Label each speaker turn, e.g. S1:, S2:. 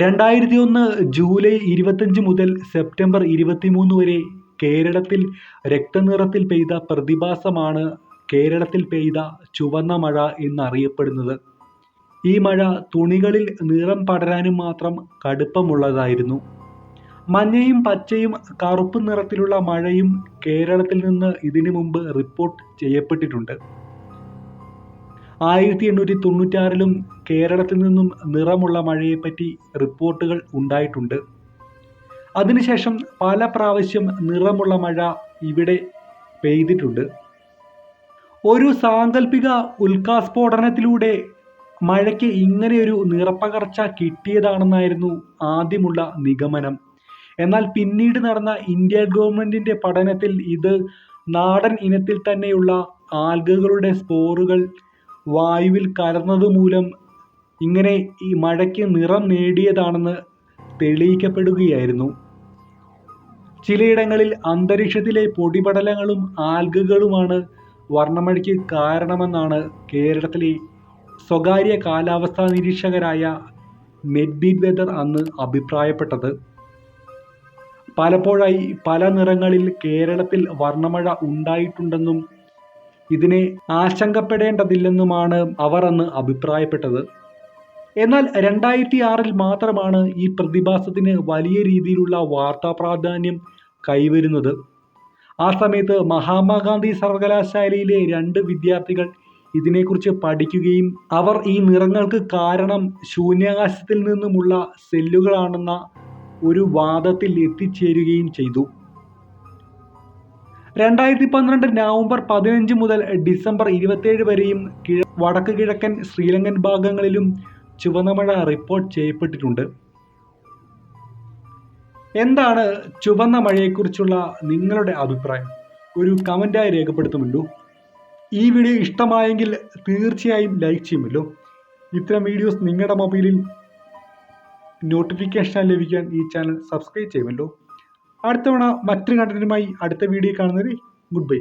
S1: രണ്ടായിരത്തി ഒന്ന് ജൂലൈ ഇരുപത്തഞ്ച് മുതൽ സെപ്റ്റംബർ ഇരുപത്തിമൂന്ന് വരെ കേരളത്തിൽ രക്തനിറത്തിൽ പെയ്ത പ്രതിഭാസമാണ് കേരളത്തിൽ പെയ്ത ചുവന്ന മഴ എന്നറിയപ്പെടുന്നത്. ഈ മഴ തുണികളിൽ നിറം പടരാനും മാത്രം കടുപ്പമുള്ളതായിരുന്നു. മഞ്ഞയും പച്ചയും കറുപ്പ് നിറത്തിലുള്ള മഴയും കേരളത്തിൽ നിന്ന് ഇതിനു മുമ്പ് റിപ്പോർട്ട് ചെയ്യപ്പെട്ടിട്ടുണ്ട്. ആയിരത്തി എണ്ണൂറ്റി തൊണ്ണൂറ്റാറിലും കേരളത്തിൽ നിന്നും നിറമുള്ള മഴയെപ്പറ്റി റിപ്പോർട്ടുകൾ ഉണ്ടായിട്ടുണ്ട്. അതിനുശേഷം പല പ്രാവശ്യം നിറമുള്ള മഴ ഇവിടെ പെയ്തിട്ടുണ്ട്. ഒരു സാങ്കല്പിക ഉൽക്കാസ്ഫോടനത്തിലൂടെ മഴയ്ക്ക് ഇങ്ങനെയൊരു നിറപ്പകർച്ച കിട്ടിയതാണെന്നായിരുന്നു ആദ്യമുള്ള നിഗമനം. എന്നാൽ പിന്നീട് നടന്ന ഇന്ത്യ ഗവൺമെന്റിന്റെ പഠനത്തിൽ ഇത് നാടൻ ഇനത്തിൽ തന്നെയുള്ള ആൽഗകളുടെ സ്പോറുകൾ വായുവിൽ കലർന്നതുമൂലം ഇങ്ങനെ ഈ മഴയ്ക്ക് നിറം നേടിയതാണെന്ന് തെളിയിക്കപ്പെടുകയായിരുന്നു. ചിലയിടങ്ങളിൽ അന്തരീക്ഷത്തിലെ പൊടിപടലങ്ങളും ആൽഗകളുമാണ് വർണമഴയ്ക്ക് കാരണമെന്നാണ് കേരളത്തിലെ സ്വകാര്യ കാലാവസ്ഥാ നിരീക്ഷകരായ മെഡ്ബീഡ് വെദർ അന്ന് അഭിപ്രായപ്പെട്ടത്. പലപ്പോഴായി പല നിറങ്ങളിൽ കേരളത്തിൽ വർണമഴ ഉണ്ടായിട്ടുണ്ടെന്നും ഇതിനെ ആശങ്കപ്പെടേണ്ടതില്ലെന്നുമാണ് അവർ അന്ന് അഭിപ്രായപ്പെട്ടത്. എന്നാൽ രണ്ടായിരത്തി ആറിൽ മാത്രമാണ് ഈ പ്രതിഭാസത്തിന് വലിയ രീതിയിലുള്ള വാർത്താ പ്രാധാന്യം കൈവരുന്നത്. ആ സമയത്ത് മഹാത്മാഗാന്ധി സർവകലാശാലയിലെ രണ്ട് വിദ്യാർത്ഥികൾ ഇതിനെക്കുറിച്ച് പഠിക്കുകയും അവർ ഈ നിറങ്ങൾക്ക് കാരണം ശൂന്യാകാശത്തിൽ നിന്നുമുള്ള സെല്ലുകളാണെന്ന ഒരു വാദത്തിൽ എത്തിച്ചേരുകയും ചെയ്തു. രണ്ടായിരത്തി പന്ത്രണ്ട് നവംബർ പതിനഞ്ച് മുതൽ ഡിസംബർ ഇരുപത്തേഴ് വരെയും വടക്ക് കിഴക്കൻ ശ്രീലങ്കൻ ഭാഗങ്ങളിലും ചുവന്ന മഴ റിപ്പോർട്ട് ചെയ്യപ്പെട്ടിട്ടുണ്ട്. എന്താണ് ചുവന്ന മഴയെക്കുറിച്ചുള്ള നിങ്ങളുടെ അഭിപ്രായം? ഒരു കമന്റായി രേഖപ്പെടുത്തുമല്ലോ. ഈ വീഡിയോ ഇഷ്ടമായെങ്കിൽ തീർച്ചയായും ലൈക്ക് ചെയ്യുമല്ലോ. ഇത്തരം വീഡിയോസ് നിങ്ങളുടെ മൊബൈലിൽ നോട്ടിഫിക്കേഷൻ ലഭിക്കാൻ ഈ ചാനൽ സബ്സ്ക്രൈബ് ചെയ്യുമല്ലോ. അടുത്തവണ മറ്റൊരു കണ്ടന്റുമായി അടുത്ത വീഡിയോ കാണുന്നത് ഗുഡ് ബൈ